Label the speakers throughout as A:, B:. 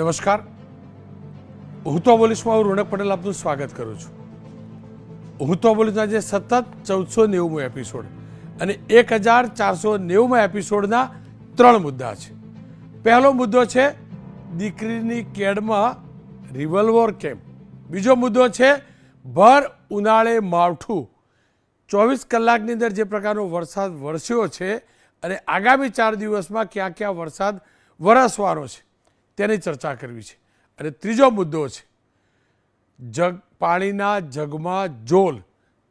A: નમસ્કાર. હું તો બોલીસમાં હું રોનક પટેલ આપનું સ્વાગત કરું છું. હું તો બોલીસના જે સતત ચૌદસો નેવુંમો એપિસોડ અને એક હજાર ચારસો નેવુંમાં એપિસોડના ત્રણ મુદ્દા છે. પહેલો મુદ્દો છે દીકરીની કેડમાં રિવોલ્વર કેમ્પ બીજો મુદ્દો છે ભર ઉનાળે માવઠું. ચોવીસ કલાકની અંદર જે પ્રકારનો વરસાદ વરસ્યો છે અને આગામી ચાર દિવસમાં ક્યાં ક્યાં વરસાદ વરસવાનો છે. તેની ચર્ચા કરવી છે. અને ત્રીજો મુદ્દો છે. જગ, પાણીના જગમાં જોલ.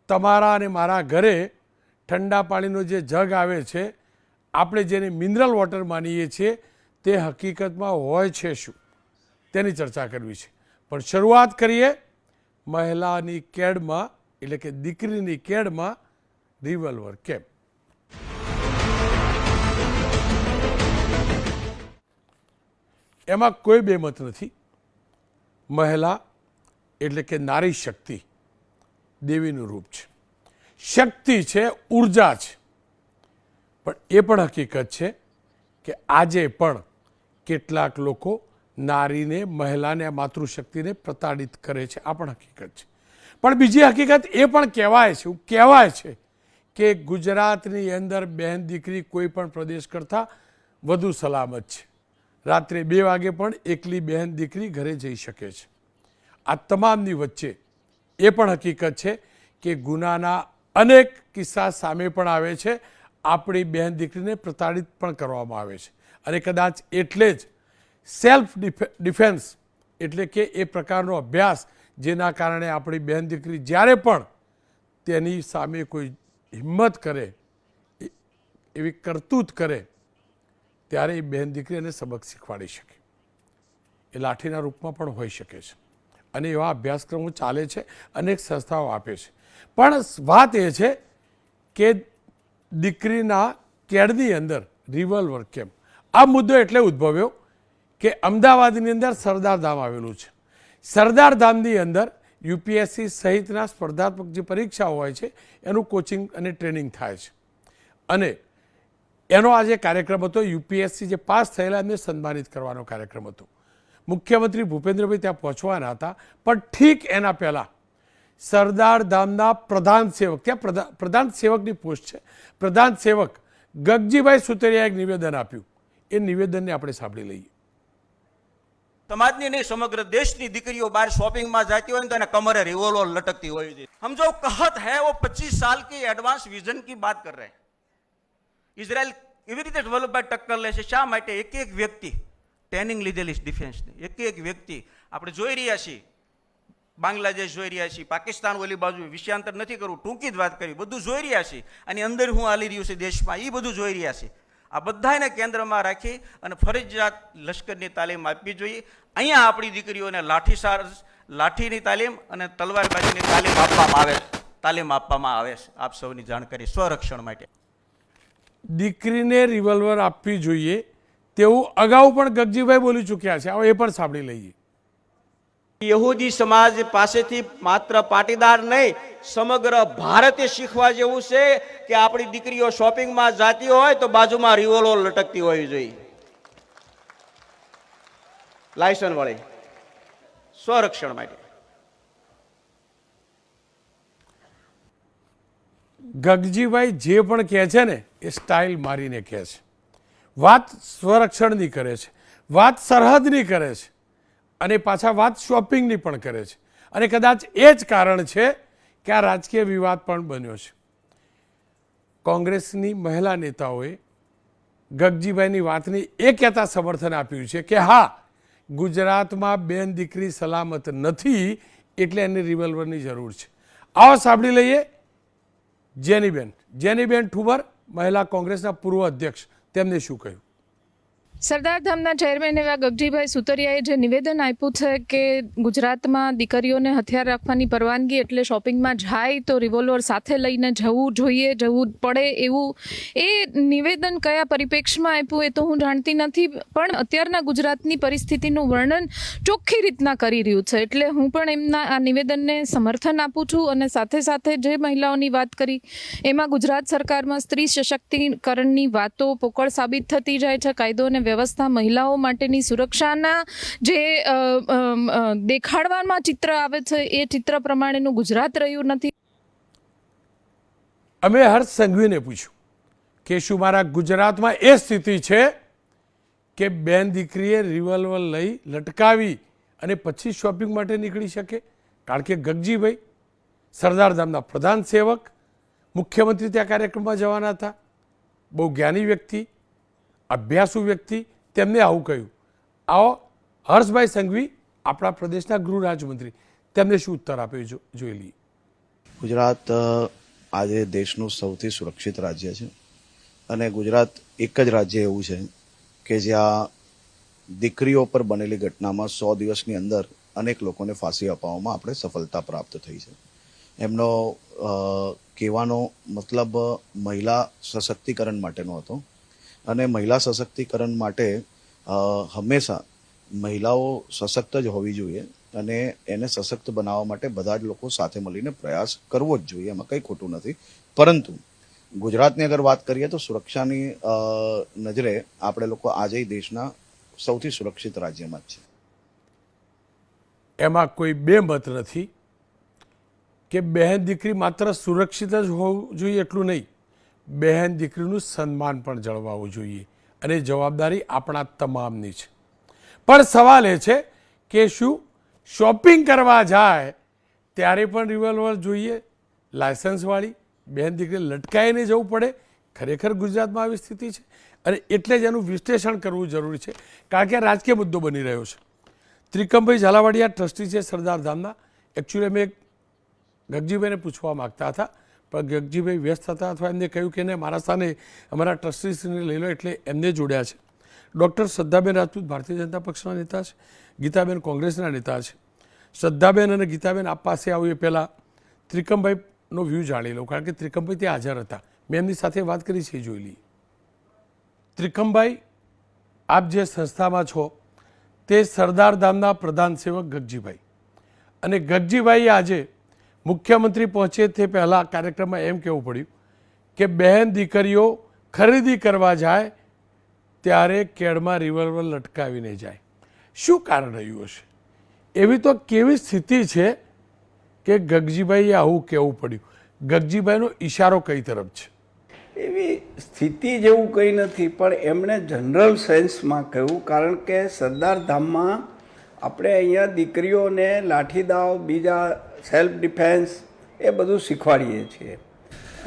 A: તમારા અને મારા ઘરે ઠંડા પાણીનો જે જગ આવે છે, આપણે જેને મિનરલ વોટર માનીએ છીએ, તે હકીકતમાં હોય છે શું? તેની ચર્ચા કરવી છે. પણ શરૂઆત કરીએ મહિલાની કેડમાં, એટલે કે દીકરીની કેડમાં, રિવોલ્વર કેમ્પ એમાં કોઈ બેમત નથી. મહિલા એટલે કે નારી શક્તિ દેવીનું રૂપ છે. શક્તિ છે, ઊર્જા છે. પણ એ પણ હકીકત છે કે આજે પણ કેટલાક લોકો નારીને, મહિલાને માતૃશક્તિને પ્રતાડિત કરે છે. આ પણ હકીકત છે. પણ બીજી હકીકત એ પણ કહેવાય છે કહેવાય છે કે ગુજરાતની અંદર બહેન દીકરી કોઈ પણ પ્રદેશ કરતાં વધુ સલામત છે. રાત્રે બે વાગે પણ એકલી બહેન દીકરી ઘરે જઈ શકે છે. આ તમામની વચ્ચે એ પણ હકીકત છે કે ગુનાના અનેક કિસ્સા સામે પણ આવે છે. આપણી બહેન દીકરીને પ્રતાડિત પણ કરવામાં આવે છે. અને કદાચ એટલે જ સેલ્ફ ડિફેન્સ એટલે કે એ પ્રકારનો અભ્યાસ જેના કારણે આપણી બહેન દીકરી જ્યારે પણ તેની સામે કોઈ હિંમત કરે એવી કરતૂત કરે ત્યારે એ બહેન દીકરી એને સબક શીખવાડી શકે. એ લાઠીના રૂપમાં પણ હોઈ શકે છે. અને એવા અભ્યાસક્રમો ચાલે છે, અનેક સંસ્થાઓ આપે છે. પણ વાત એ છે કે દીકરીના કેડની અંદર રિવોલ્વર કેમ્પ આ મુદ્દો એટલે ઉદ્ભવ્યો કે અમદાવાદની અંદર સરદાર ધામ આવેલું છે. સરદાર ધામની અંદર યુપીએસસી સહિતના સ્પર્ધાત્મક જે પરીક્ષાઓ હોય છે, એનું કોચિંગ અને ટ્રેનિંગ થાય છે. અને એનો આ જે કાર્યક્રમ હતો, યુપીએસસી જે પાસ થયેલા એમને સન્માનિત કરવાનો કાર્યક્રમ હતો. મુખ્યમંત્રી ભૂપેન્દ્રભાઈ ત્યાં પહોંચવાના હતા, પણ ઠીક એના પહેલાં સરદાર ધામના પ્રધાન સેવક, ત્યાં પ્રધાન સેવકની પોસ્ટ છે. પ્રધાન સેવક ગગજીભાઈ સુતરિયાએ એક નિવેદન આપ્યું. એ નિવેદનને આપણે સાંભળી લઈએ.
B: સમાજની નહીં, સમગ્ર દેશની દીકરીઓ બહાર શોપિંગમાં જતી હોય ને તો એને કમરે રિવોલ્વર લટકતી હોય છે. હમ જો કહત હૈ વો પચીસ સાલ કી એડવાન્સ વિઝન કી બાત કર રહે हैं ઇઝરાયલ એવી રીતે વલ્લભભાઈ ટક્કર લે છે, શા માટે? એક એક વ્યક્તિ ટ્રેનિંગ લીધેલી છે ડિફેન્સની એક એક વ્યક્તિ, આપણે જોઈ રહ્યા છીએ, બાંગ્લાદેશ જોઈ રહ્યા છીએ, પાકિસ્તાન ઓલી બાજુ, વિષયાંતર નથી કરવું ટૂંકી જ વાત કરી, બધું જોઈ રહ્યા છીએ. અને અંદર હું હાલી રહ્યું છે દેશમાં એ બધું જોઈ રહ્યા છે આ બધાને કેન્દ્રમાં રાખી અને ફરજિયાત લશ્કરની તાલીમ આપવી જોઈએ. અહીંયા આપણી દીકરીઓને લાઠીસાર, લાઠીની તાલીમ અને તલવારબાજીની તાલીમ આપવામાં આવે તાલીમ આપવામાં આવે છે. આપ સૌની જાણકારી સ્વરક્ષણ માટે.
A: દીકરીને રિવોલ્વર આપવી જોઈએ તેવું અગાઉ પણ ગગજીભાઈ બોલી ચૂક્યા છે. હવે એ પણ સાંભળી લઈએ.
C: યહૂદી સમાજ પાસેથી માત્ર પાટીદાર નહીં, સમગ્ર ભારતે શીખવા જેવું છે કે આપણી દીકરીઓ શોપિંગમાં જાતી હોય તો બાજુમાં રિવોલ્વર લટકતી હોવી જોઈએ. લાયસન્સ વળે. સ્વરક્ષણ માટે.
A: ગગજીભાઈ જે પણ કહે છે ને, એ સ્ટાઇલ મારીને કહે છે. વાત સ્વરક્ષણની કરે છે, વાત સરહદની કરે છે, અને પાછા વાત શોપિંગની પણ કરે છે. અને કદાચ એ જ કારણ છે કે આ રાજકીય વિવાદ પણ બન્યો છે. કોંગ્રેસની મહિલા નેતાઓએ ગગજીભાઈની વાતની એ કહેતા સમર્થન આપ્યું છે કે હા, ગુજરાતમાં બેન દીકરી સલામત નથી, એટલે એને રિવોલ્વરની જરૂર છે. આવો સાંભળી લઈએ જેનીબેન. જેનીબેન ઠુબર મહિલા કોંગ્રેસના પૂર્વ અધ્યક્ષ. તેમને શું કહ્યું?
D: સરદાર ધામના ચેરમેન એવા ગગજીભાઈ સુતરિયાએ જે નિવેદન આપ્યું છે કે ગુજરાતમાં દીકરીઓને હથિયાર રાખવાની પરવાનગી એટલે શોપિંગમાં જાય તો રિવોલ્વર સાથે લઈને જવું જોઈએ, જવું પડે એવું. એ નિવેદન કયા પરિપ્રેક્ષમાં આપ્યું એ તો હું જાણતી નથી, પણ અત્યારના ગુજરાતની પરિસ્થિતિનું વર્ણન ચોખ્ખી રીતના કરી રહ્યું છે. એટલે હું પણ એમના આ નિવેદનને સમર્થન આપું છું અને સાથે સાથે જે મહિલાઓની વાત કરી, એમાં ગુજરાત સરકારમાં સ્ત્રી સશક્તિકરણની વાતો પોકળ સાબિત થતી જાય છે, કાયદો અને વ્યવસ્થા મહિલાઓ માટેની સુરક્ષાના જે દેખાડવામાં ચિત્ર આવે છે, એ ચિત્ર પ્રમાણેનું ગુજરાત રહ્યું નથી.
A: અમે હર્ષ સંઘવીને પૂછ્યું કે શું મારા ગુજરાતમાં એ સ્થિતિ છે કે બેન દીકરીએ રિવોલ્વર લઈ લટકાવી અને પછી શોપિંગ માટે નીકળી શકે? કારણ કે ગગજીભાઈ સરદાર ધામના પ્રધાન સેવક, મુખ્યમંત્રી ત્યાં કાર્યક્રમમાં જવાના હતા. બહુ જ્ઞાની વ્યક્તિ અભ્યાસુ વ્યક્તિ તેમને આવું કહ્યું, આવો, હર્ષભાઈ સંઘવી, આપણા પ્રદેશના ગૃહ રાજ્યમંત્રી તેમને શું ઉત્તર આપ્યો જોઈ લઈએ.
E: ગુજરાત આજે દેશનું સૌથી સુરક્ષિત રાજ્ય છે અને ગુજરાત એક જ રાજ્ય એવું છે કે જ્યાં દીકરીઓ પર બનેલી ઘટનામાં સો દિવસની અંદર અનેક લોકોને ફાંસી અપાવવામાં આપણે સફળતા પ્રાપ્ત થઈ છે. એમનો કહેવાનો મતલબ મહિલા સશક્તિકરણ માટેનો હતો. અને મહિલા સશક્તિકરણ માટે હંમેશા મહિલાઓ સશક્ત જ હોવી જોઈએ અને એને સશક્ત બનાવવા માટે બધા જ લોકો સાથે મળીને પ્રયાસ કરવો જ જોઈએ, એમાં કંઈ ખોટું નથી. પરંતુ ગુજરાતની અગર વાત કરીએ તો સુરક્ષાની નજરે આપણે લોકો આજે દેશના સૌથી સુરક્ષિત રાજ્યમાં જ છે.
A: એમાં કોઈ બે મત નથી કે બહેન દીકરી માત્ર સુરક્ષિત જ હોવું જોઈએ એટલું નહીં. બહેન દીકરીનું સન્માન પણ જળવાવું જોઈએ અને જવાબદારી આપણા તમામની છે. પણ સવાલ એ છે કે શું શોપિંગ કરવા જાય ત્યારે પણ રિવોલ્વર જોઈએ? લાયસન્સવાળી બહેન દીકરી લટકાઈને જવું પડે? ખરેખર ગુજરાતમાં આવી સ્થિતિ છે? અને એટલે જ એનું વિશ્લેષણ કરવું જરૂરી છે. કારણ કે આ રાજકીય મુદ્દો બની રહ્યો છે. ત્રિકમભાઈ ઝાલાવાડિયા, ટ્રસ્ટી છે સરદાર ધામના. એકચ્યુઅલી અમે ગગજીભાઈને પૂછવા માગતા હતા. પણ ગગજીભાઈ વ્યસ્ત હતા અથવા એમને કહ્યું કે મારા સ્થાને અમારા ટ્રસ્ટીશ્રીને લઈ લો એટલે એમને જોડ્યા છે. ડૉક્ટર શ્રદ્ધાબેન રાજપૂત ભારતીય જનતા પક્ષના નેતા છે, ગીતાબેન કોંગ્રેસના નેતા છે. શ્રદ્ધાબેન અને ગીતાબેન આપ પાસે આવું એ પહેલાં ત્રિકમભાઈનો વ્યૂ જાણી લઉં, કારણ કે ત્રિકમભાઈ ત્યાં હાજર હતા. મેં એમની સાથે વાત કરી છે જોઈ લઈએ. ત્રિકમભાઈ, આપ જે સંસ્થામાં છો, તે સરદાર ધામના પ્રધાન સેવક ગગજીભાઈ. અને ગગજીભાઈએ આજે મુખ્યમંત્રી પહોંચે તે પહેલાં કાર્યક્રમમાં એમ કહેવું પડ્યું કે બહેન દીકરીઓ ખરીદી કરવા જાય ત્યારે કેળમાં રિવોલ્વર લટકાવીને જાય. શું કારણ રહ્યું હશે? એવી તો કેવી સ્થિતિ છે કે ગગજીભાઈએ આવું કહેવું પડ્યું. ગગજીભાઈનો ઈશારો કઈ તરફ છે?
F: એવી સ્થિતિ જેવું કંઈ નથી, પણ એમણે જનરલ સેન્સમાં કહ્યું, કારણ કે સરદાર ધામમાં આપણે અહીંયા દીકરીઓને લાઠીદાવ બીજા સેલ્ફ ડિફેન્સ એ બધું શીખવાડીએ છીએ.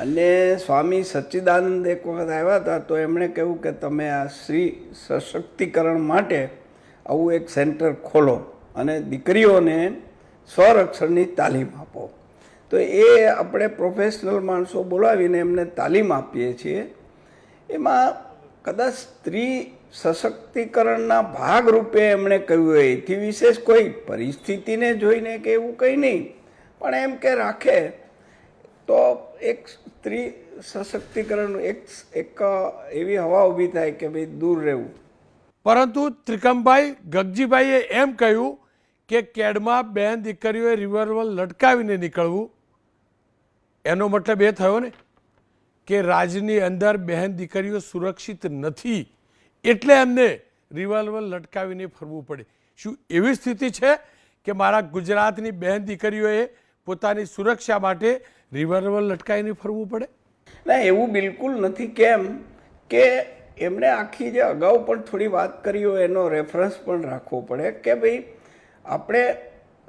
F: અને સ્વામી સચ્ચિદાનંદ એક વખત આવ્યા હતા, તો એમણે કહ્યું કે તમે આ સ્ત્રી સશક્તિકરણ માટે આવું એક સેન્ટર ખોલો અને દીકરીઓને સ્વરક્ષણની તાલીમ આપો. તો એ આપણે પ્રોફેશનલ માણસો બોલાવીને એમને તાલીમ આપીએ છીએ. એમાં કદાચ સ્ત્રી સશક્તિકરણના ભાગરૂપે એમણે કહ્યું હોય, એથી વિશેષ કોઈ પરિસ્થિતિને જોઈને કે એવું કંઈ નહીં. પણ એમ કે રાખે તો એક સ્ત્રી સશક્તિકરણ એક એક એવી હવા ઊભી થાય કે ભાઈ દૂર રહેવું.
A: પરંતુ ત્રિકમભાઈ ગગજીભાઈએ એમ કહ્યું કે કેડમાં બેન દીકરીઓએ રિવોલ્વર લટકાવીને નીકળવું. એનો મતલબ એ થયો ને કે રાજની અંદર બહેન દીકરીઓ સુરક્ષિત નથી એટલે એમને રિવોલ્વર લટકાવીને ફરવું પડે. શું એવી સ્થિતિ છે કે મારા ગુજરાતની બહેન દીકરીઓએ પોતાની સુરક્ષા માટે રિવર્વલ લટકાવીને ફરવું પડે?
F: ના, એવું બિલકુલ નથી. કેમ? કે એમણે આખી જે અગાઉ પણ થોડી વાત કરી હોય, એનો રેફરન્સ પણ રાખવો પડે કે ભાઈ, આપણે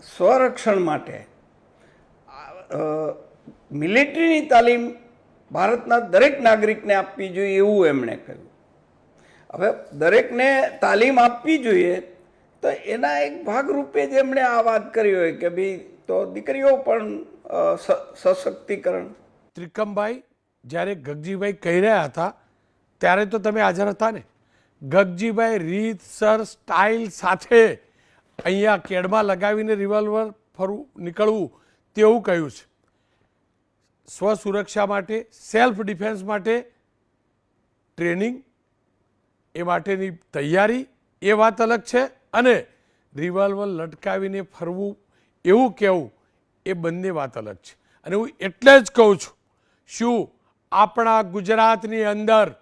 F: સ્વરક્ષણ માટે મિલિટરીની તાલીમ ભારતના દરેક નાગરિકને આપવી જોઈએ એવું એમણે કહ્યું. હવે દરેકને તાલીમ આપવી જોઈએ તો એના એક ભાગરૂપે જ એમણે આ વાત કરી હોય કે ભાઈ તો દીકરીઓ પણ સશક્તિકરણ.
A: ત્રિકમભાઈ, જ્યારે ગગજીભાઈ કહી રહ્યા હતા, ત્યારે તો તમે હાજર હતા ને? ગગજીભાઈ રીતસર સ્ટાઇલ સાથે અહીંયા કેડમાં લગાવીને રિવોલ્વર ફરવું નીકળવું તેવું કહ્યું છે. સ્વસુરક્ષા માટે, સેલ્ફ ડિફેન્સ માટે ટ્રેનિંગ, એ માટેની તૈયારી, એ વાત અલગ છે. અને રિવોલ્વર લટકાવીને ફરવું એવું કહેવું, એ બંને વાત અલગ છે. અને હું એટલે જ કહું છું, શું આપણા ગુજરાતની અંદર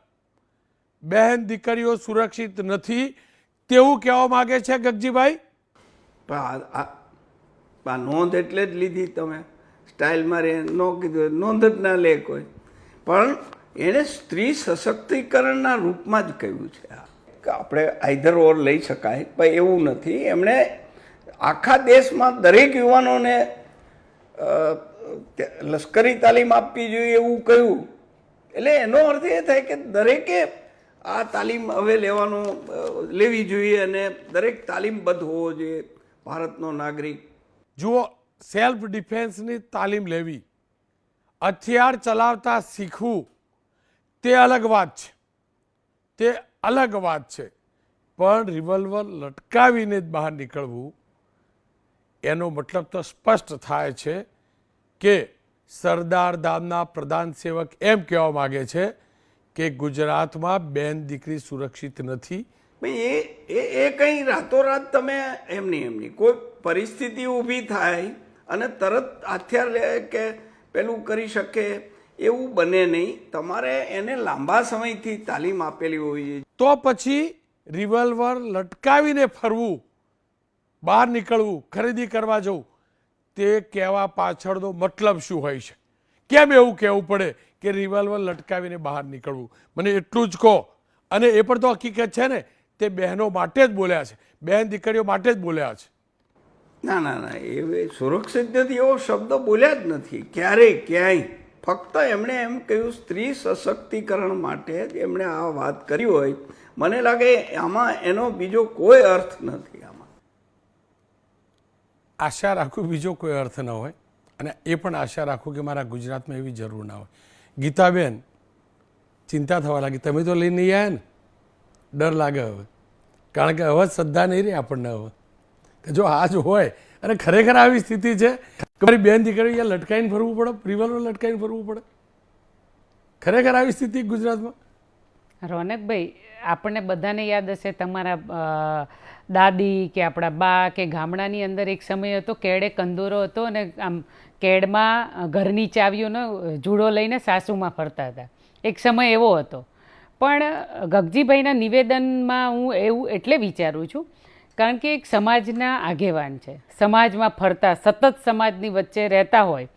A: બહેન દીકરીઓ સુરક્ષિત નથી તેવું કહેવા માગે છે ગગજીભાઈ?
F: આ- નોંધ એટલે જ લીધી તમે. સ્ટાઇલ મારે ન કીધું, નોંધ જ ના લે કોઈ. પણ એણે સ્ત્રી સશક્તિકરણના રૂપમાં જ કહ્યું છે આ. આપણે આઈધર ઓર લઈ શકાય, પણ એવું નથી. એમણે આખા દેશમાં દરેક યુવાનોને લશ્કરી તાલીમ આપવી જોઈએ એવું કહ્યું. એટલે એનો અર્થ એ થાય કે દરેકે આ તાલીમ હવે લેવાનો લેવી જોઈએ અને દરેક તાલીમબદ્ધ હોવો જોઈએ ભારતનો નાગરિક.
A: જુઓ સેલ્ફ ડિફેન્સની તાલીમ લેવી, હથિયાર ચલાવતા શીખવું, તે અલગ વાત છે. તે અલગ વાત છે. પણ રિવોલ્વર લટકાવીને જ બહાર નીકળવું એનો મતલબ તો સ્પષ્ટ થાય છે કે સરદાર ધામના પ્રધાન સેવક એમ કહેવા માગે છે કે ગુજરાતમાં બેન દીકરી સુરક્ષિત નથી.
F: એ એ એ કંઈ રાતોરાત તમે એમની એમની કોઈ પરિસ્થિતિ ઊભી થાય અને તરત હથિયાર લે કે પેલું કરી શકે એવું બને નહીં. તમારે એને લાંબા સમયથી તાલીમ આપેલી હોવી જોઈએ
A: તો પછી રિવોલ્વર લટકાવીને ફરવું બહાર નીકળવું, ખરીદી કરવા જવું, તે કહેવા પાછળનો મતલબ શું હોય છે? કેમ એવું કહેવું પડે કે રિવોલ્વર લટકાવીને બહાર નીકળવું? મને એટલું જ કહો. અને એ પણ તો હકીકત છે ને, તે બહેનો માટે જ બોલ્યા છે. બહેન દીકરીઓ માટે જ બોલ્યા છે.
F: ના ના ના, એ સુરક્ષિત નથી, એવો શબ્દ બોલ્યા જ નથી. ક્યારેય, ક્યાંય. ફક્ત એમણે એમ કહ્યું, સ્ત્રી સશક્તિકરણ માટે જ એમણે આ વાત કરી હોય. મને લાગે આમાં એનો બીજો કોઈ અર્થ નથી.
A: આશા રાખું બીજો કોઈ અર્થ ન હોય અને એ પણ આશા રાખું કે મારા ગુજરાતમાં એવી જરૂર ના હોય. ગીતાબેન, ચિંતા થવા લાગી. તમે તો લઈને આવ્યા ને? ડર લાગે હવે. કારણ કે હવે શ્રદ્ધા નહીં રહી આપણને હવે. કે જો આ જ હોય અને ખરેખર આવી સ્થિતિ છે. કે મારી બેન દીકરી અહીંયા લટકાઈને ફરવું પડે રિવોલ્વર લટકાઈને ફરવું પડે? ખરેખર આવી સ્થિતિ ગુજરાતમાં?
G: રોનકભાઈ, આપણને બધાને યાદ હશે તમારા દાદી કે આપણા બા કે ગામડાની અંદર એક સમય હતો, કેળે કંદોરો હતો અને આમ કેળમાં ઘરની ચાવીઓનો જુડો લઈને સાસુમાં ફરતા હતા. એક સમય એવો હતો. પણ ગગજીભાઈના નિવેદનમાં હું એવું એટલે વિચારું છું, કારણ કે એક સમાજના આગેવાન છે. સમાજમાં ફરતા, સતત સમાજની વચ્ચે રહેતા હોય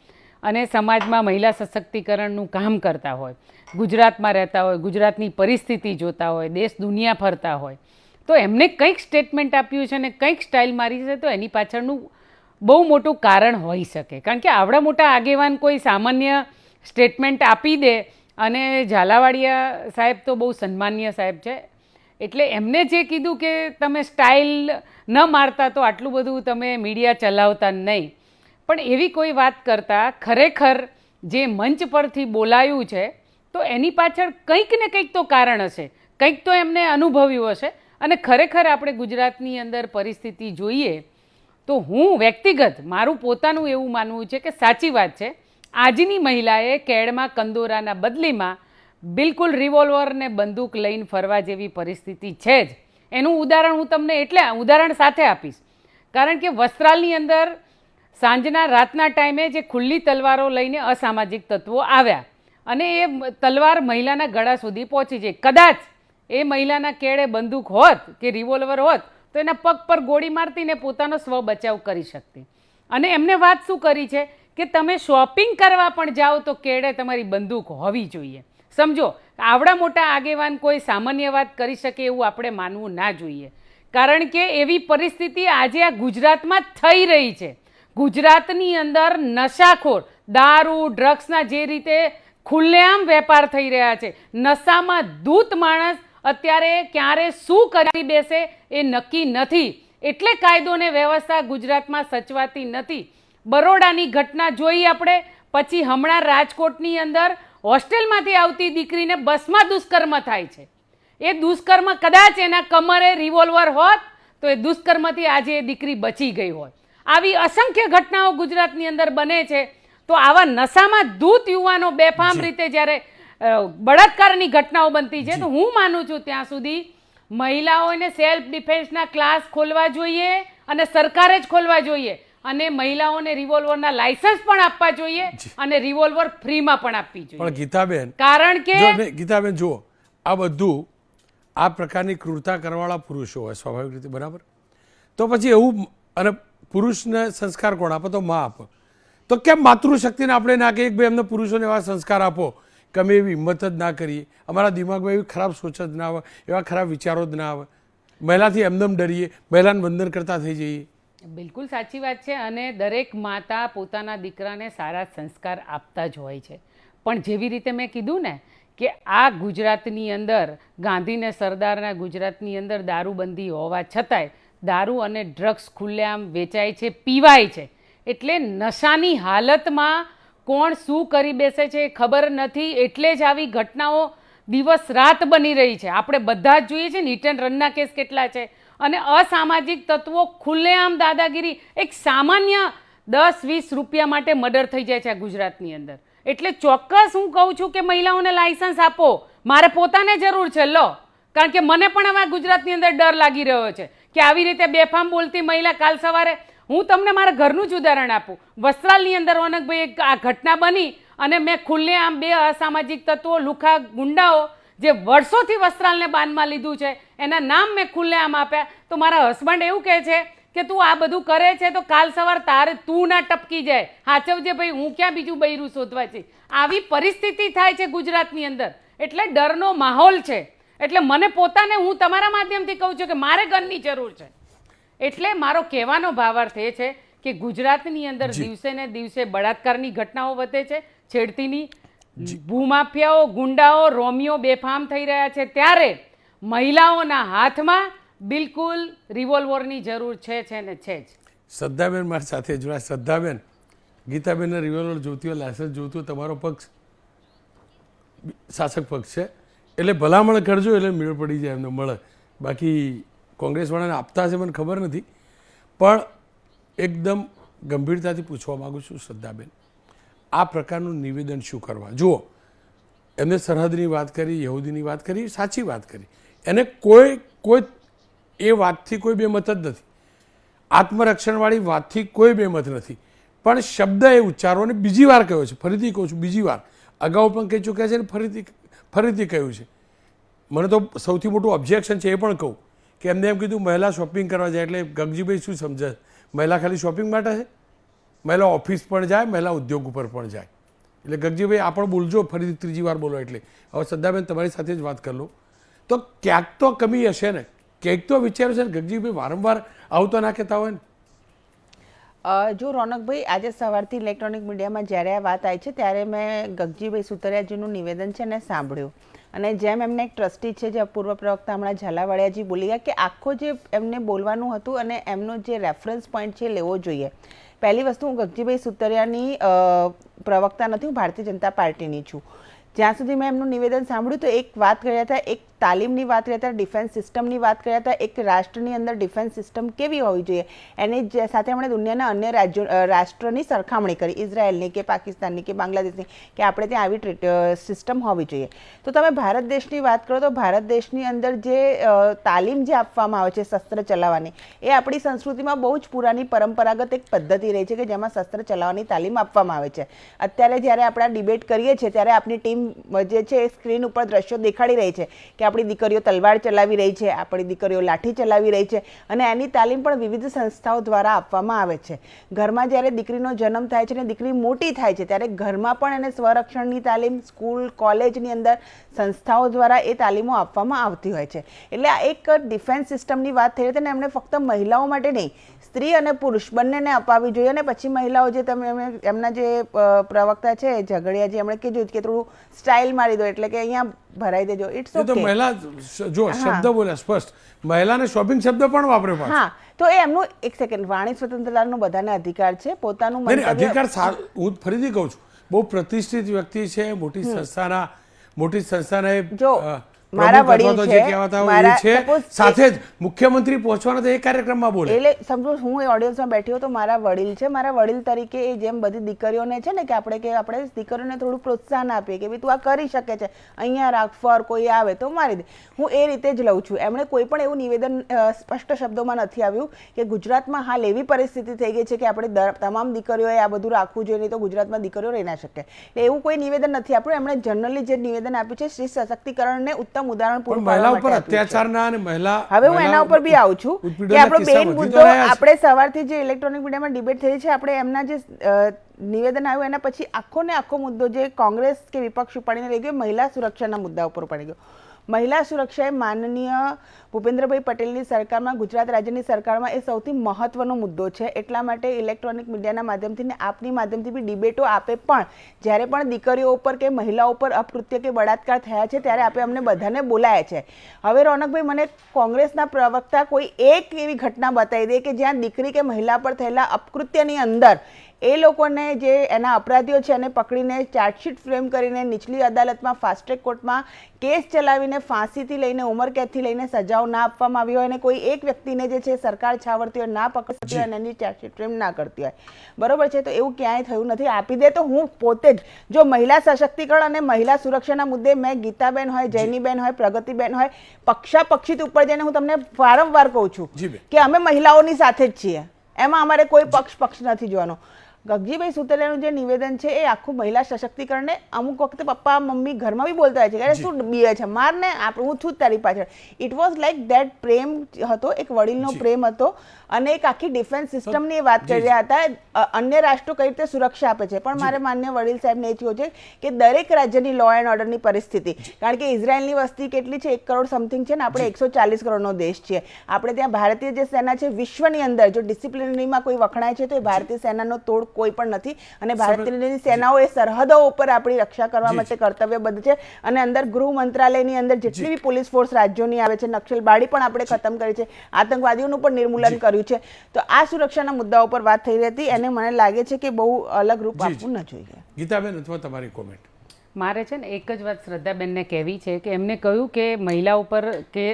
G: અને સમાજમાં મહિલા સશક્તિકરણનું કામ કરતા હોય, ગુજરાતમાં રહેતા હોય, ગુજરાતની પરિસ્થિતિ જોતા હોય, દેશ દુનિયા ફરતા હોય તો એમને કંઈક સ્ટેટમેન્ટ આપ્યું છે અને કંઈક સ્ટાઇલ મારી છે તો એની પાછળનું બહુ મોટું કારણ હોઈ શકે. કારણ કે આવડા મોટા આગેવાન કોઈ સામાન્ય સ્ટેટમેન્ટ આપી દે અને ઝાલાવાડિયા સાહેબ તો બહુ સન્માન્ય સાહેબ છે. એટલે એમને જે કીધું કે તમે સ્ટાઇલ ન મારતા તો આટલું બધું તમે મીડિયા ચલાવતા નહીં. પણ એવી કોઈ વાત કરતાં ખરેખર જે મંચ પરથી બોલાયું છે તો એની પાછળ કંઈક ને કંઈક તો કારણ હશે. કંઈક તો એમને અનુભવ્યું હશે. અને ખરેખર આપણે ગુજરાતની અંદર પરિસ્થિતિ જોઈએ, તો હું વ્યક્તિગત મારું પોતાનું એવું માનવું છે કે સાચી વાત છે. આજની મહિલાએ કેળમાં કંદોરાના બદલીમાં બિલકુલ રિવોલ્વર ને બંદૂક લઈને ફરવા જેવી પરિસ્થિતિ છે જ. એનું ઉદાહરણ હું તમને એટલે, ઉદાહરણ સાથે આપીશ. કારણ કે વસ્ત્રાલની અંદર સાંજના રાતના ટાઈમે જે ખુલ્લી તલવારો લઈને અસામાજિક તત્વો આવ્યા અને એ તલવાર મહિલાના ગળા સુધી પહોંચી જાય કદાચ એ મહિલાના કેળે બંદૂક હોત કે રિવોલ્વર હોત, તો એના પગ પર ગોળી મારતી ને પોતાનો સ્વ બચાવ કરી શકતી. અને એમને વાત શું કરી છે? કે તમે શોપિંગ કરવા પણ જાઓ તો કેળે તમારી બંદૂક હોવી જોઈએ. સમજો, આવડા મોટા આગેવાન કોઈ સામાન્ય વાત કરી શકે એવું આપણે માનવું ના જોઈએ. કારણ કે એવી પરિસ્થિતિ આજે આ ગુજરાતમાં થઈ રહી છે. ગુજરાતની અંદર નશાખોર, દારૂ ડ્રગ્સના જે રીતે ખુલ્લેઆમ વેપાર થઈ રહ્યા છે, નશામાં દૂત માણસ અત્યારે ક્યારે શું કરી બેસે એ નક્કી નથી. એટલે કાયદો ને વ્યવસ્થા ગુજરાતમાં સચવાતી નથી. બરોડાની ઘટના જોઈ આપણે પછી હમણાં રાજકોટની અંદર હોસ્ટેલમાંથી આવતી દીકરીને બસમાં દુષ્કર્મ થાય છે. એ દુષ્કર્મ કદાચ એના કમરે રિવોલ્વર હોત તો એ દુષ્કર્મથી આજે એ દીકરી બચી ગઈ હોત. આવી અસંખ્ય ઘટનાઓ ગુજરાતની અંદર બને છે. તો આવા નશામાં ધૂત યુવાનો બેફામ રીતે જ્યારે બળાત્કારની ઘટનાઓ બનતી છે. તો હું માનું છું ત્યાં સુધી મહિલાઓને સેલ્ફ ડિફેન્સના ક્લાસ ખોલવા જોઈએ અને સરકારે જ ખોલવા જોઈએ. અને મહિલાઓને રિવોલ્વરના લાયસન્સ પણ આપવા જોઈએ અને રિવોલ્વર ફ્રીમાં પણ આપવી જોઈએ.
A: પણ ગીતાબેન
G: કારણ કે
A: ગીતાબેન જુઓ આ બધું આ પ્રકારની ક્રૂરતા કરવાવાળા પુરુષો હોય સ્વાભાવિક રીતે બરાબર? તો પછી એવું અને પુરુષને સંસ્કાર કોણ આપો? તો મા આપો. તો કેમ માતૃશક્તિને આપણે ના કહીએ એક ભાઈ એમને પુરુષોને એવા સંસ્કાર આપો? કે એવી હિંમત જ ના કરીએ. અમારા દિમાગમાં એવી ખરાબ સોચ જ ના આવે, એવા ખરાબ વિચારો જ ના આવે. મહિલાથી એમદમ ડરીએ, મહિલાને વંદન કરતા થઈ જઈએ.
G: બિલકુલ સાચી વાત છે અને દરેક માતા પોતાના દીકરાને સારા સંસ્કાર આપતા જ હોય છે. પણ જેવી રીતે મેં કીધું ને કે આ ગુજરાતની અંદર, ગાંધીને સરદારના ગુજરાતની અંદર દારૂબંધી હોવા છતાંય દારૂ અને ડ્રગ્સ ખુલ્લેઆમ વેચાય છે, પીવાય છે. એટલે નશાની હાલતમાં કોણ શું કરી બેસે છે ખબર નથી, એટલે જ આવી ઘટનાઓ દિવસ રાત બની રહી છે. આપણે બધા જ જોઈએ છે ને, હિટ એન્ડ રનના કેસ કેટલા છે. અને અસામાજિક તત્વો ખુલ્લેઆમ દાદાગીરી, એક સામાન્ય દસ, વીસ રૂપિયા માટે મર્ડર થઈ જાય છે ગુજરાતની અંદર. એટલે ચોક્કસ હું કહું છું કે મહિલાઓને લાયસન્સ આપો. મારે પોતાને જરૂર છે, લો. કારણ કે મને પણ હવે ગુજરાતની અંદર ડર લાગી રહ્યો છે કે આવી રીતે બેફામ બોલતી મહિલા કાલ સવારે હું તમને મારા ઘરનું જ ઉદાહરણ આપું. વસ્ત્રાલની અંદર રોનકભાઈ એક આ ઘટના બની અને મેં ખુલ્લે આમ બે અસામાજિક તત્વો, લુખા ગુંડાઓ જે વર્ષોથી વસ્ત્રાલને બાનમાં લીધું છે, એના નામ મેં ખુલ્લે આમ આપ્યા. તો મારા હસબન્ડ એવું કહે છે કે, તું આ બધું કરે છે તો કાલ સવાર તારે તું ના ટપકી જાય. હાચવજે ભાઈ, હું ક્યાં બીજું બૈરું શોધવા છે? આવી પરિસ્થિતિ થાય છે ગુજરાતની અંદર. એટલે ડરનો માહોલ છે. એટલે મને પોતાને હું તમારા માધ્યમથી કહું છું કે મારે ગનની જરૂર છે. એટલે મારો કહેવાનો ભાવાર્થ એ છે કે ગુજરાતની અંદર દિવસે ને દિવસે બળાત્કારની ઘટનાઓ વધે છે છેડતીની ભૂમાફિયાઓ ગુંડાઓ રોમિયો બેફામ થઈ રહ્યા છે. ત્યારે મહિલાઓના હાથમાં બિલકુલ રિવોલ્વરની જરૂર છે છે ને છે જ.
A: શ્રદ્ધાબેન મારી સાથે જોડાય. શ્રદ્ધાબેન ગીતાબેનને રિવોલ્વર જોતી હોય લાયસન્સ જોતું તમારો પક્ષ શાસક પક્ષ છે. એટલે ભલામણ કરજો એટલે મેળ પડી જાય એમને મળે. બાકી કોંગ્રેસવાળાને આપતા હશે મને ખબર નથી, પણ એકદમ ગંભીરતાથી પૂછવા માગું છું શ્રદ્ધાબેન, આ પ્રકારનું નિવેદન શું કરવા? જુઓ, એમને સરહદની વાત કરી, યહૂદીની વાત કરી, સાચી વાત કરી. એને કોઈ કોઈ, એ વાતથી કોઈ બેમત જ નથી. આત્મરક્ષણવાળી વાતથી કોઈ બેમત નથી. પણ શબ્દ એ ઉચ્ચારો અને બીજી વાર કહ્યો છે, ફરીથી કહું છું, બીજી વાર. અગાઉ પણ કહી ચૂક્યા છે ને ફરીથી ફરીથી કહ્યું છે. મને તો સૌથી મોટું ઓબ્જેક્શન છે એ પણ કહું. કે એમને એમ કીધું, મહિલા શોપિંગ કરવા જાય એટલે ગગજીભાઈ શું સમજે? મહિલા ખાલી શોપિંગ માટે છે? મહિલા ઓફિસ પણ જાય, મહિલા ઉદ્યોગ ઉપર પણ જાય. એટલે ગગજીભાઈ, આ બોલજો, ફરીથી ત્રીજી વાર બોલો એટલે. હવે શ્રદ્ધાબેન, તમારી સાથે જ વાત કરી લો તો ક્યાંક તો કમી હશે ને. ક્યાંક તો વિચાર છે ને, ગગજીભાઈ વારંવાર આવું તો ના કહેતા હોય ને.
H: જો રોનકભાઈ, આજે સવારથી ઇલેક્ટ્રોનિક મીડિયામાં જ્યારે આ વાત આવી છે, ત્યારે મેં ગગજીભાઈ સુતરિયાજીનું નિવેદન છે ને સાંભળ્યું. અને જેમ એમને એક ટ્રસ્ટી છે, જે પૂર્વ પ્રવક્તા હમણાં ઝાલાવાડિયાજી બોલી ગયા કે આખો જે એમને બોલવાનું હતું અને એમનો જે રેફરન્સ પોઈન્ટ છે લેવો જોઈએ. પહેલી વસ્તુ, હું ગગજીભાઈ સુતરિયાની પ્રવક્તા નથી, હું ભારતીય જનતા પાર્ટીની છું. જ્યાં સુધી મેં એમનું નિવેદન સાંભળ્યું, તો એક વાત કર્યા હતા, એક તાલીમની વાત કરીએ ત્યારે ડિફેન્સ સિસ્ટમની વાત કરીએ તો એક રાષ્ટ્રની અંદર ડિફેન્સ સિસ્ટમ કેવી હોવી જોઈએ? એની સાથે આપણે દુનિયાના અન્ય રાજ્યો રાષ્ટ્રની સરખામણી કરી. ઇઝરાયલની કે પાકિસ્તાનની કે બાંગ્લાદેશની કે આપણે ત્યાં આવી સિસ્ટમ હોવી જોઈએ. તો તમે ભારત દેશની વાત કરો તો ભારત દેશની અંદર જે તાલીમ જે આપવામાં આવે છે શસ્ત્ર ચલાવવાની, એ આપણી સંસ્કૃતિમાં બહુ જ પુરાની પરંપરાગત એક પદ્ધતિ રહી છે કે જેમાં શસ્ત્ર ચલાવવાની તાલીમ આપવામાં આવે છે. અત્યારે જ્યારે આપણે ડિબેટ કરીએ છીએ ત્યારે આપણી ટીમ જે છે એ સ્ક્રીન ઉપર દ્રશ્યો દેખાડી રહી છે કે આપણી દીકરીઓ તલવાર ચલાવી રહી છે, આપણી દીકરીઓ લાઠી ચલાવી રહી છે અને એની તાલીમ પણ વિવિધ સંસ્થાઓ દ્વારા આપવામાં આવે છે. ઘરમાં જ્યારે દીકરીનો જન્મ થાય છે અને દીકરી મોટી થાય છે, ત્યારે ઘરમાં પણ એને સ્વરક્ષણની તાલીમ, સ્કૂલ, કોલેજની અંદર સંસ્થાઓ દ્વારા એ તાલીમો આપવામાં આવતી હોય છે. એટલે આ એક ડિફેન્સ સિસ્ટમની વાત થઈ હતી ને એમણે ફક્ત મહિલાઓ માટે નહીં, સ્ત્રી અને પુરુષ બંનેને અપાવી જોઈએ અને પછી મહિલાઓ જે તમે એમને- જે પ્રવક્તા છે ઝઘડિયાજી એમણે કીધું કે થોડું સ્ટાઇલ મારી દો, એટલે કે અહીંયા ભરાઈ દેજો. ઇટ્સ
A: ઓકે તો મહિલા જો શબ્દ બોલ્યા સ્પષ્ટ. મહિલાને શોપિંગ શબ્દ પણ વાપરે પણ
H: હા. તો એ એમનું એક સેકન્ડ વાણી સ્વતંત્રતાનો બધાને અધિકાર છે પોતાનું
A: અધિકાર સાર- હું ફરીથી કહું છું. બહુ પ્રતિષ્ઠિત વ્યક્તિ છે મોટી સંસ્થાના મોટી સંસ્થાના
H: જો, મારા વડીલ છે,
A: સાથે જ મુખ્યમંત્રી પહોંચવાના તો એ કાર્યક્રમમાં બોલે.
H: એટલે સમજો હું એ ઓડિયન્સમાં બેઠી તો મારા વડીલ છે. મારા વડીલ તરીકે એ જેમ બધી દીકરીઓને છે ને કે આપણે કે આપણે દીકરીઓને થોડું પ્રોત્સાહન આપીએ કે ભાઈ તું આ કરી શકે છે. અહીંયા રાખ ફર કોઈ આવે તો મારી દે. હું એ રીતે જ લઉં છું. એમણે કોઈ પણ એવું નિવેદન સ્પષ્ટ શબ્દોમાં નથી આવ્યું કે ગુજરાતમાં હાલ એવી પરિસ્થિતિ થઈ ગઈ છે કે આપણે તમામ દીકરીઓએ આ બધું રાખવું જોઈએ નહીં તો ગુજરાતમાં દીકરીઓ રહી ના શકે. એટલે એવું કોઈ નિવેદન નથી આપણું એમણે જનરલી જે નિવેદન આપ્યું છે સ્ત્રી સશક્તિકરણને ઉત્તમ ઉત્તમ ઉદાહરણ પૂરું
A: મહિલા ઉપર. અત્યાચારના અને મહિલા
H: હવે હું એના ઉપર બી આવું છું કે આપણો બેન મુદ્દો. આપણે સવારથી જે ઇલેક્ટ્રોનિક મીડિયામાં ડિબેટ થઈ છે આપણે એમના જે નિવેદન આવ્યું એના પછી આખો ને આખો મુદ્દો જે કોંગ્રેસ કે વિપક્ષ ઉપાડીને લઈ ગયો મહિલા સુરક્ષાના મુદ્દા ઉપર પડી ગયો મહિલા સુરક્ષા એ માનનીય ભૂપેન્દ્રભાઈ પટેલની સરકારમાં, ગુજરાત રાજ્યની સરકારમાં એ સૌથી મહત્વનો મુદ્દો છે. એટલા માટે ઇલેક્ટ્રોનિક મીડિયાના માધ્યમથી ને આપની માધ્યમથી બી ડિબેટો આપે પણ, જ્યારે પણ દીકરીઓ ઉપર કે મહિલાઓ ઉપર અપકૃત્ય કે બળાત્કાર થયા છે, ત્યારે આપે અમને બધાને બોલાયા છે. હવે રોનકભાઈ, મને કોંગ્રેસના પ્રવક્તા કોઈ એક એવી ઘટના બતાવી દે કે જ્યાં દીકરી કે મહિલા પર થયેલા અપકૃત્યની અંદર એ લોકોને જે એના અપરાધીઓ છે એને પકડીને ચાર્જશીટ ફ્રેમ કરીને નીચલી અદાલતમાં ફાસ્ટ્રેક કોર્ટમાં કેસ ચલાવીને ફાંસીથી લઈને ઉમરકેદથી લઈને સજાઓ ના આપવામાં આવી હોય અને કોઈ એક વ્યક્તિને જે છે સરકાર છાવરતી હોય ના પકડતી હોય અને એની ચાર્જશીટ ફ્રેમ ના કરતી હોય. બરોબર છે? તો એવું ક્યાંય થયું નથી. આપી દે તો હું પોતે જ. જો મહિલા સશક્તિકરણ અને મહિલા સુરક્ષાના મુદ્દે મેં ગીતાબેન હોય જૈનીબેન હોય પ્રગતિબેન હોય પક્ષાપક્ષિત ઉપર જઈને હું તમને વારંવાર કહું છું કે અમે મહિલાઓની સાથે જ છીએ. એમાં અમારે કોઈ પક્ષ પક્ષ નથી જોવાનો. ગગજીભાઈ સુતરિયાનું જે નિવેદન છે એ આખું મહિલા સશક્તિકરણને અમુક વખતે પપ્પા મમ્મી ઘરમાં બી બોલતા હોય છે કે શું બીએ છે? મારને હું છું જ તારી પાછળ. ઇટ વોઝ લાઈક દેટ પ્રેમ હતો એક વડીલનો પ્રેમ હતો અને એક આખી ડિફેન્સ સિસ્ટમની વાત કરી રહ્યા હતા. અન્ય રાષ્ટ્રો કઈ રીતે સુરક્ષા આપે છે? પણ મારે માન્ય વડીલ સાહેબને એ કહ્યું છે કે દરેક રાજ્યની લો એન્ડ ઓર્ડરની પરિસ્થિતિ કારણ કે ઇઝરાયલની વસ્તી કેટલી છે? એક કરોડ સમથિંગ છે ને આપણે એકસો ચાલીસ કરોડનો દેશ છીએ. આપણે ત્યાં ભારતીય જે સેના છે વિશ્વની અંદર જો ડિસિપ્લિનરીમાં કોઈ વખણાય છે તો એ ભારતીય સેનાનો તોડ કોઈ પણ નથી. અને ભારતીય સેનાઓ એ સરહદો ઉપર આપણી રક્ષા કરવા માટે કર્તવ્યબદ્ધ છે. અને અંદર ગૃહ મંત્રાલયની અંદર જેટલી બી પોલીસ ફોર્સ રાજ્યોની આવે છે નક્સલબાડી પણ આપણે ખતમ કરી છે. આતંકવાદીઓનું પણ નિર્મૂલન કર્યું છે. તો આ સુરક્ષાના મુદ્દાઓ પર વાત થઈ રહી હતી એને મને લાગે છે કે બહુ અલગ રૂપ. આપવું ન જોઈએ.
A: ગીતાબેન અથવા તમારી કોમેન્ટ
G: મારે છે ને એક જ વાત શ્રદ્ધાબેનને કહેવી છે કે એમને કહ્યું કે મહિલા ઉપર કે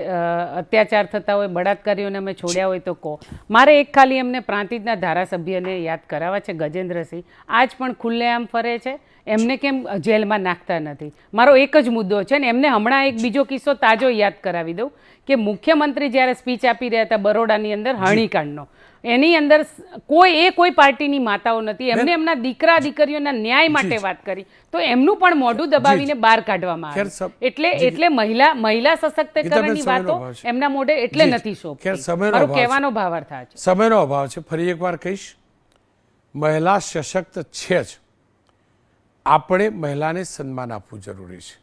G: અત્યાચાર થતા હોય બળાત્કારીઓને અમે છોડ્યા હોય તો કહો. મારે એક ખાલી એમને પ્રાંતિજના ધારાસભ્યને યાદ કરાવવા છે ગજેન્દ્રસિંહ. આજ પણ ખુલ્લેઆમ ફરે છે. એમને કેમ જેલમાં નાખતા નથી? મારો એક જ મુદ્દો છે ને એમને હમણાં એક બીજો કિસ્સો તાજો યાદ કરાવી દઉં કે મુખ્યમંત્રી જ્યારે સ્પીચ આપી રહ્યા હતા બરોડાની અંદર હણીકાંડનો એની અંદર કોઈ એ કોઈ પાર્ટીની માતાઓ નથી. એમને એમના દીકરા દીકરીઓના ન્યાય માટે વાત કરી. તો એમનું પણ મોઢું દબાવીને બહાર કાઢવામાં આવ્યું એટલે એટલે મહિલા મહિલા સશક્તિકરણની વાતો એમના મોઢે એટલે નથી
A: સમયનો
G: મારો કહેવાનો ભાવાર્થ આ છે.
A: સમયનો અભાવ છે. ફરી એકવાર કહીશ. મહિલા સશક્ત છે જ. આપણે મહિલાને સન્માન આપવું જરૂરી છે.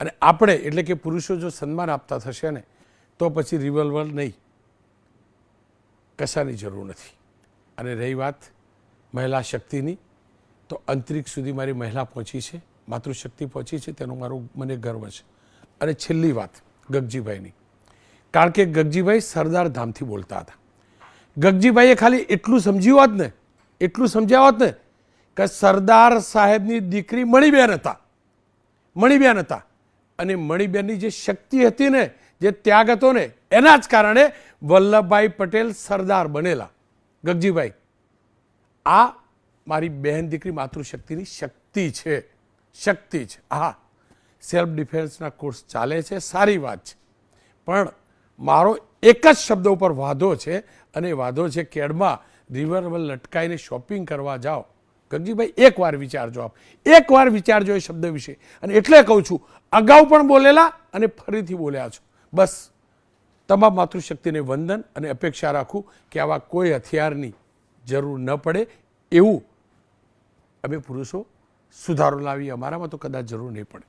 A: અને આપણે એટલે કે પુરુષો જો સન્માન આપતા થશે ને તો પછી રિવોલ્વર નહીં. કશાની જરૂર નથી. અને રહી વાત મહિલા શક્તિની, તો અંતરિક્ષ સુધી મારી મહિલા પહોંચી છે, માતૃશક્તિ પહોંચી છે, તેનો મારો મને ગર્વ છે. અને છેલ્લી વાત, ગગજીભાઈની. કારણ કે ગગજીભાઈ સરદાર ધામથી બોલતા હતા. ગગજીભાઈએ ખાલી એટલું સમજ્યું હોત ને, એટલું સમજ્યા હોત ને, કે સરદાર સાહેબની દીકરી મણિબેન હતા. મણિબેન હતા. અને મણિબેનની જે શક્તિ હતી ને જે ત્યાગ હતો ને, એના જ કારણે વલ્લભભાઈ પટેલ સરદાર બનેલા. ગગજીભાઈ, આ મારી બહેન દીકરી માતૃશક્તિની શક્તિ છે શક્તિ છે. હા સેલ્ફ ડિફેન્સના કોર્સ ચાલે છે, સારી વાત છે. પણ મારો એક જ શબ્દ ઉપર વાંધો છે, અને વાંધો છે કેડમાં રિવર લટકાઈને શોપિંગ કરવા જાઓ. ગગજીભાઈ એકવાર વિચારજો આપ. એકવાર વિચારજો એ શબ્દ વિશે. અને એટલે કહું છું, અગાઉ પણ બોલેલા અને ફરીથી બોલ્યા છો. બસ. તમામ માતૃશક્તિને વંદન અને અપેક્ષા રાખું કે આવા કોઈ હથિયારની જરૂર ન પડે એવું અમે પુરુષો સુધારો લાવી અમારામાં તો કદાચ જરૂર નહીં પડે.